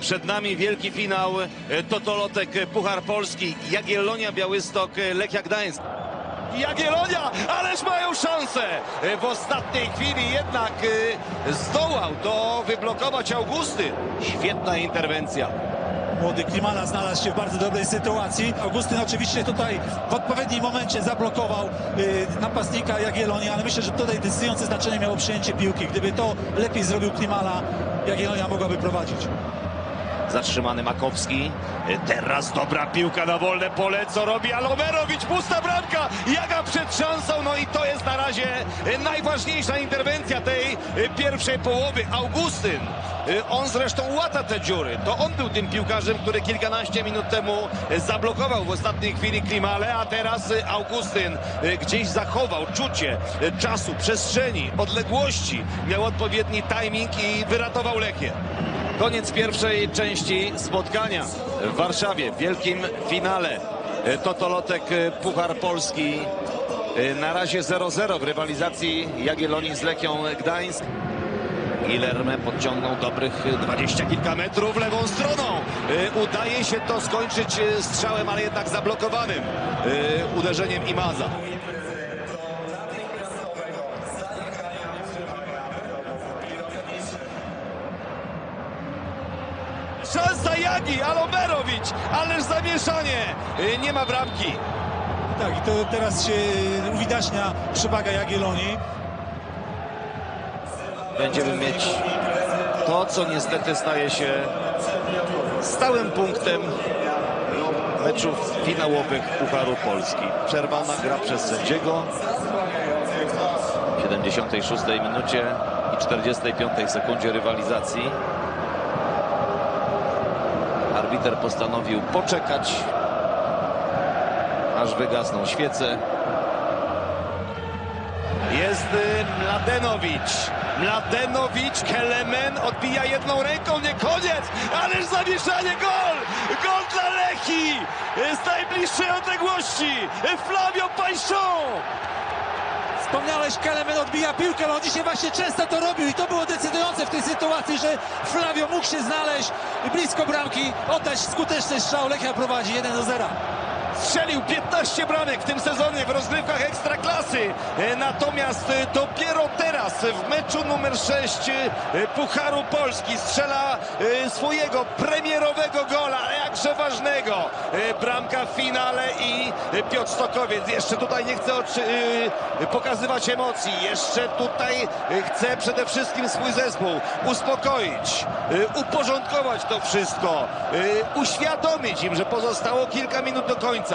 Przed nami wielki finał e, Totolotek e, Puchar Polski. Jagiellonia Białystok, e, Lechia Gdańsk. Jagiellonia, ależ mają szansę! W ostatniej chwili jednak zdołał to wyblokować Augustyn. Świetna interwencja. Młody Klimala znalazł się w bardzo dobrej sytuacji. Augustyn oczywiście tutaj w odpowiednim momencie zablokował napastnika Jagiellonii, ale myślę, że tutaj decydujące znaczenie miało przyjęcie piłki. Gdyby to lepiej zrobił Klimala, Jagiellonia mogłaby prowadzić. Zatrzymany Makowski. E, Teraz dobra piłka na wolne pole. Co robi Alomerowicz? Pusta bramka. Jaga przed szansą. No i to jest na razie e, najważniejsza interwencja tej e, pierwszej połowy. Augustyn. On zresztą łata te dziury. To on był tym piłkarzem, który kilkanaście minut temu zablokował w ostatniej chwili Klimale, a teraz Augustyn gdzieś zachował czucie czasu, przestrzeni, odległości. Miał odpowiedni timing i wyratował Lechię. Koniec pierwszej części spotkania w Warszawie, w wielkim finale. E, Totolotek e, Puchar Polski. E, Na razie 0-0 w rywalizacji Jagiellonii z Lechią Gdańsk. Ilerme podciągnął dobrych dwadzieścia kilka metrów lewą stroną. Udaje się to skończyć strzałem, ale jednak zablokowanym uderzeniem Imaza. Szansa Jagi, Alomerowicz, ależ zamieszanie. E, Nie ma bramki. Tak, i to teraz się uwidacznia przewaga Jagiellonii. Będziemy mieć to, co niestety staje się stałym punktem meczów finałowych Pucharu Polski. Przerwana gra przez sędziego w 76 minucie i 45 sekundzie rywalizacji. Arbiter postanowił poczekać, aż wygasną świece. Jest Mladenowicz. Mladenowicz, Kelemen odbija jedną ręką, nie koniec, ależ zamieszanie, gol! Gol dla Lechi! Z najbliższej odległości Flavio Pańszon! Wspomniałeś, Kelemen odbija piłkę, ale on dzisiaj właśnie często to robił i to było decydujące w tej sytuacji, że Flavio mógł się znaleźć blisko bramki, oddać skuteczny strzał, Lechia prowadzi 1 do 0. Strzelił 15 bramek w tym sezonie w rozgrywkach Ekstraklasy. E, Natomiast e, dopiero teraz w meczu numer 6 e, Pucharu Polski strzela swojego premierowego gola, jakże ważnego. Bramka w finale i Piotr Stokowiec. Jeszcze tutaj nie chce pokazywać emocji. Jeszcze tutaj chce przede wszystkim swój zespół uspokoić, uporządkować to wszystko, uświadomić im, że pozostało kilka minut do końca.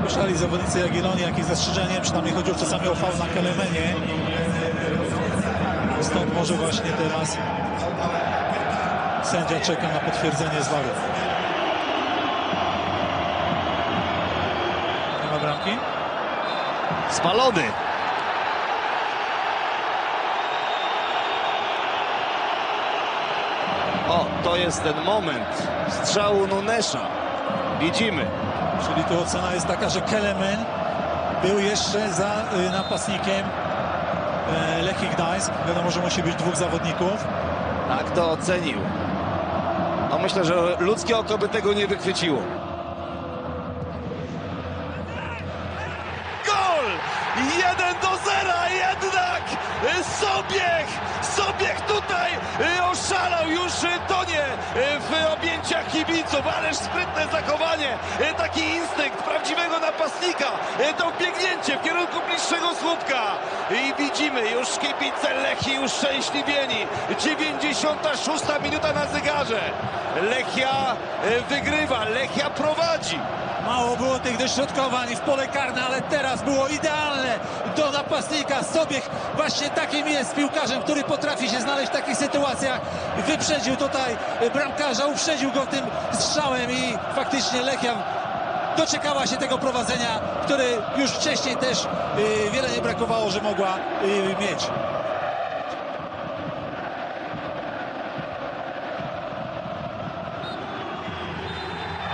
Słyszeli zawodnicy Jagiellonii jakieś zastrzeżenie, przynajmniej chodziło czasami o faul na Kelemenie. Stąd może właśnie teraz sędzia czeka na potwierdzenie zwaru. Nie ma bramki? Spalony. O, to jest ten moment strzału Nunesza. Widzimy. Czyli tu ocena jest taka, że Kelemen był jeszcze za y, napastnikiem e, Lechii Gdańsk. Wiadomo, że musi być dwóch zawodników. Tak to ocenił. No myślę, że ludzkie oko by tego nie wychwyciło. Gol! 1 do 0 jednak! Sobiech! Y, y, tonie kibiców, ależ sprytne zachowanie, y, taki instynkt prawdziwego napastnika, y, to biegnięcie w kierunku bliższego słupka i widzimy już kibice Lechii już szczęśliwieni, 96 minuta na zegarze, Lechia y, wygrywa, Lechia prowadzi. Mało było tych dośrodkowań w pole karne, ale teraz było idealne do napastnika. Sobiech właśnie takim jest piłkarzem, który potrafi się znaleźć w takich sytuacjach. Wyprzedził tutaj bramkarza, uprzedził go tym strzałem i faktycznie Lechia doczekała się tego prowadzenia, które już wcześniej też y, wiele nie brakowało, że mogła y, mieć.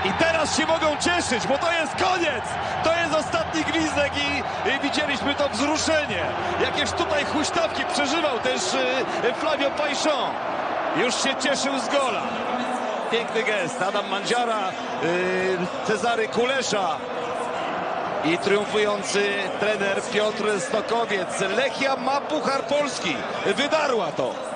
I teraz się mogą cieszyć, bo to jest koniec! To jest ostatni gwizdek i, i widzieliśmy to wzruszenie. Jakieś tutaj huśtawki przeżywał też y, Flavio Pajszon. Już się cieszył z gola. Piękny gest. Adam Mandziara, y, Cezary Kulesza i triumfujący trener Piotr Stokowiec. Lechia ma Puchar Polski. Wydarła to.